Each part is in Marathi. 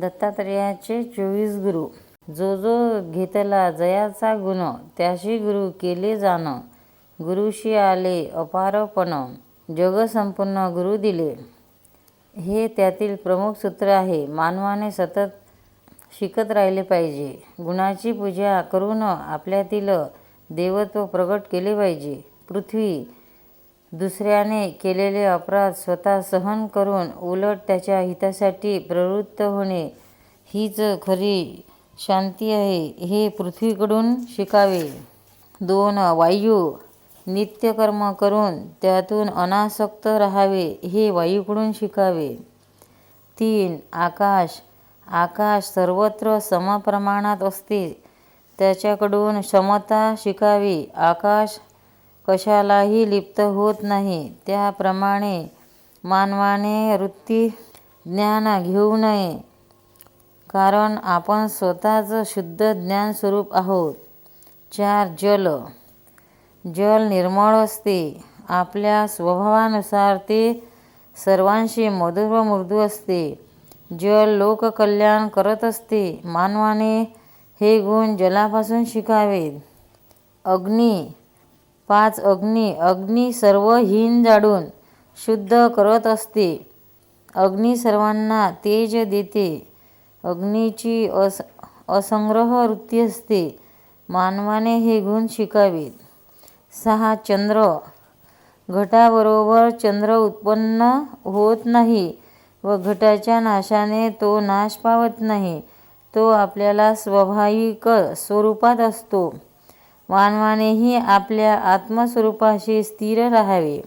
दत्तात्रेयाचे चोवीस गुरु. जो जो घेतला जयाचा गुण त्याशी गुरु केले जाणं. गुरुशी आले अपारपण जग संपूर्ण गुरु दिले. हे त्यातील प्रमुख सूत्र आहे. मानवाने सतत शिकत राहिले पाहिजे. गुणाची पूजा करून आपल्यातील देवत्व प्रगट केले पाहिजे. पृथ्वी दुसऱ्याने केलेले अपराध स्वतः सहन करून उलट त्याच्या हितासाठी प्रवृत्त होणे हीच खरी शांती आहे हे पृथ्वीकडून शिकावे. दोन वायू. नित्यकर्म करून त्यातून अनासक्त राहावे हे वायूकडून शिकावे. तीन आकाश. आकाश सर्वत्र समप्रमाणात असते त्याच्याकडून क्षमता शिकावी. आकाश कशालाही लिप्त होत नाही. त्याप्रमाणे मानवाने वृत्ती ज्ञान घेऊ नये. कारण आपण स्वतःच शुद्ध ज्ञान स्वरूप आहोत. चार जल. जल निर्मळ असते. आपल्या स्वभावानुसार ते सर्वांशी मधुर व मृदू असते. जल लोककल्याण करत असते. मानवाने हे गुण जलापासून शिकावेत. अग्नी. पाच अग्नी अग्नी सर्व हीन जाडून शुद्ध करत असते. अग्नी सर्वांना तेज देते. अग्नीची अस असंग्रह वृत्ती असते. मानवाने हे गुण शिकावेत. सहा चंद्र. घटाबरोबर चंद्र उत्पन्न होत नाही व घटाच्या नाशाने तो नाश पावत नाही. तो आपल्याला स्वाभाविक स्वरूपात असतो. मानवानेही आपल्या आत्मस्वरूपाशी स्थिर राहावे.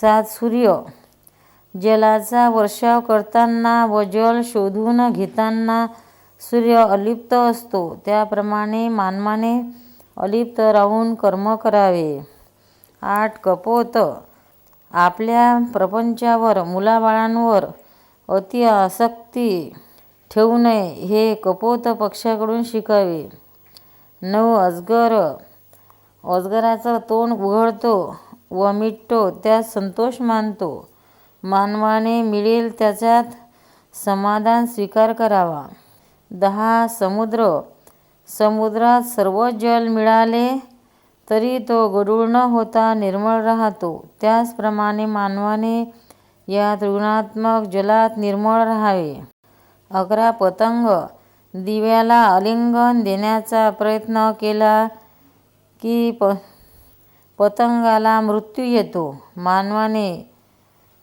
सात सूर्य. जलाचा वर्षाव करताना व जल शोधून घेताना सूर्य अलिप्त असतो. त्याप्रमाणे मानवाने अलिप्त राहून कर्म करावे. आठ कपोत. आपल्या प्रपंचावर मुलाबाळांवर अति आसक्ती ठेवू नये हे कपोत पक्षाकडून शिकावे. नऊ अजगर. अजगराचं तोंड उघडतो व मिटतो त्यात संतोष मानतो. मानवाने मिळेल त्याच्यात समाधान स्वीकार करावा. दहा समुद्र. समुद्रात सर्व जल मिळाले तरी तो गडूळ न होता निर्मळ राहतो. त्याचप्रमाणे मानवाने या त्रिगुणात्मक जलात निर्मळ राहावे. अकरा पतंग. दिव्याला आलिंगन देण्याचा प्रयत्न केला की प पतंगाला मृत्यू येतो. मानवाने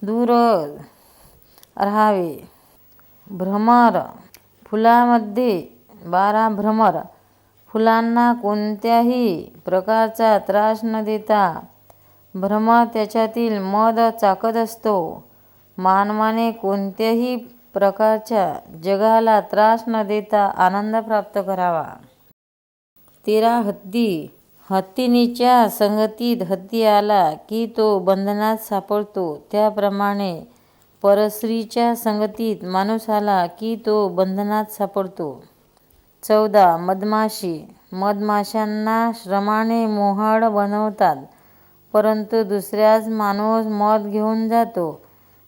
दूर राहावे. भ्रमर. फुलामध्ये बारा भ्रमर. फुलांना कोणत्याही प्रकारचा त्रास न देता भ्रमर त्याच्यातील मध चाकत असतो. मानवाने कोणत्याही प्रकारच्या जगाला त्रास न देता आनंद प्राप्त करावा. तेरा हत्ती हत्तीनीच्या संगतीत हत्ती आला की तो बंधनात सापडतो. त्याप्रमाणे परस्त्रीच्या संगतीत माणूस आला की तो बंधनात सापडतो. चौदा मधमाशी. मधमाशांना श्रमाने मोहाड बनवतात परंतु दुसऱ्याच माणूस मध घेऊन जातो.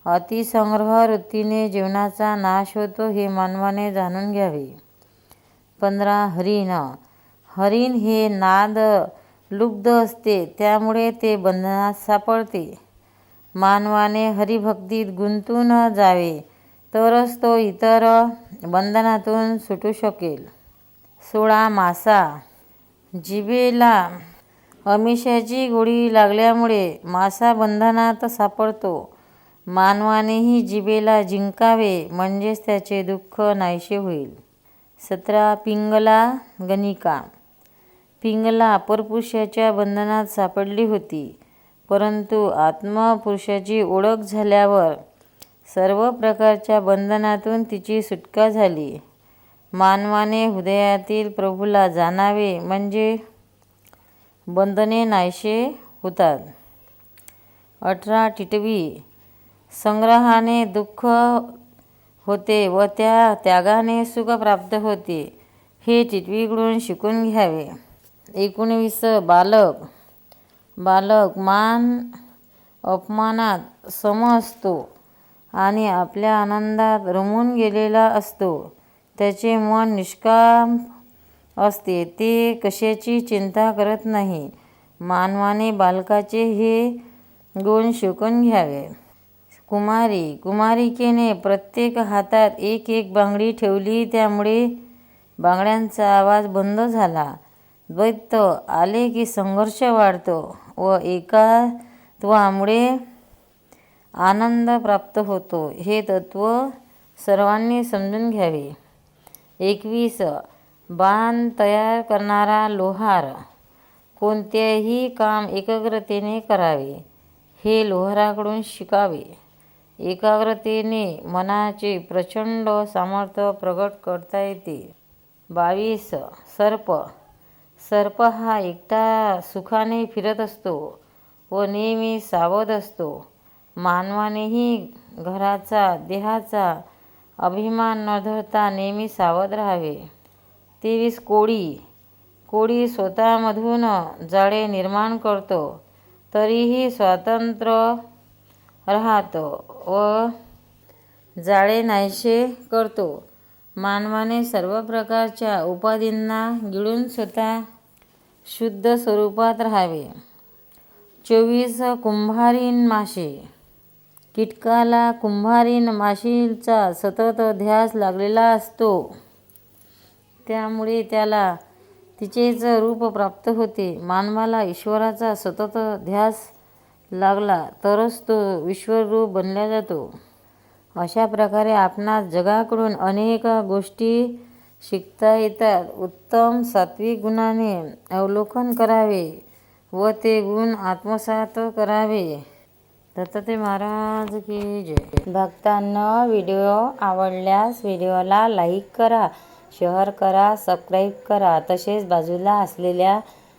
अतिसंग्रह वृत्तीने जीवनाचा नाश होतो हे मानवाने जाणून घ्यावे. पंधरा हरिण. हरिण हे नाद लुब्ध असते त्यामुळे ते बंधनात सापडते. मानवाने हरिभक्तीत गुंतून जावे तरच तो इतर बंधनातून सुटू शकेल. सोळा मासा. जिभेला अमिषाची गोळी लागल्यामुळे मासा बंधनात सापडतो. मानवानेही जिभेला जिंकावे म्हणजेच त्याचे दुःख नाहीसे होईल. सतरा पिंगला गणिका. पिंगला परपुरुषाच्या बंधनात सापडली होती परंतु आत्मपुरुषाची ओळख झाल्यावर सर्व प्रकारच्या बंधनातून तिची सुटका झाली. मानवाने हृदयातील प्रभूला जाणावे म्हणजे बंधने नाहीसे होतात. अठरा टिटवी. संग्रहाने दुःख होते व त्या त्यागाने सुख प्राप्त होते. हे चिटवीकडून शिकून घ्यावे. एकोणवीस बालक. बालक मान अपमानात सम असतो आणि आपल्या आनंदात रमून गेलेला असतो. त्याचे मन निष्काम असते. ते कशाची चिंता करत नाही. मानवाने बालकाचे हे गुण शिकून घ्यावे. कुमारी कुमारिकेने प्रत्येक हातात एक एक बांगडी ठेवली त्यामुळे बांगड्यांचा आवाज बंद झाला. द्वैत आले की संघर्ष वाढतो व एकात्वामुळे आनंद प्राप्त होतो. हे तत्व सर्वांनी समजून घ्यावे. एकवीस. बाण तयार करणारा लोहार. कोणतेही काम एकाग्रतेने करावे. हे लोहाराकडून शिकावे. एकाग्रतेने मनाचे प्रचंड सामर्थ्य प्रगट करता येते. बावीस. सर्प. सर्प हा एकटा सुखाने फिरत असतो व नेहमी सावध असतो. मानवानेही घराचा देहाचा अभिमान न धरता नेहमी सावध राहावे. तेवीस. कोळी. कोळी स्वतःमधून जाळे निर्माण करतो. तरीही स्वातंत्र्य राहतो व जाळे नाहीसे करतो. मानवाने सर्व प्रकारच्या उपाधींना गिळून स्वतः शुद्ध स्वरूपात राहावे. चोवीस कुंभारीन माशी कीटकाला कुंभारीन माशीचा सतत ध्यास लागलेला असतो. त्यामुळे त्याला तिचेच रूप प्राप्त होते. मानवाला ईश्वराचा सतत ध्यास लागला तरच तो विश्वरूप बनला जातो. अशा प्रकारे आपणास जगाकडून अनेक गोष्टी शिकता येतात. उत्तम सात्विक गुणाने अवलोकन करावे व ते गुण आत्मसात करावे. दत्तात्रय महाराज की जय. भक्तांना व्हिडिओ आवडल्यास व्हिडिओला लाईक करा शेअर करा सबस्क्राईब करा. तसेच बाजूला असलेल्या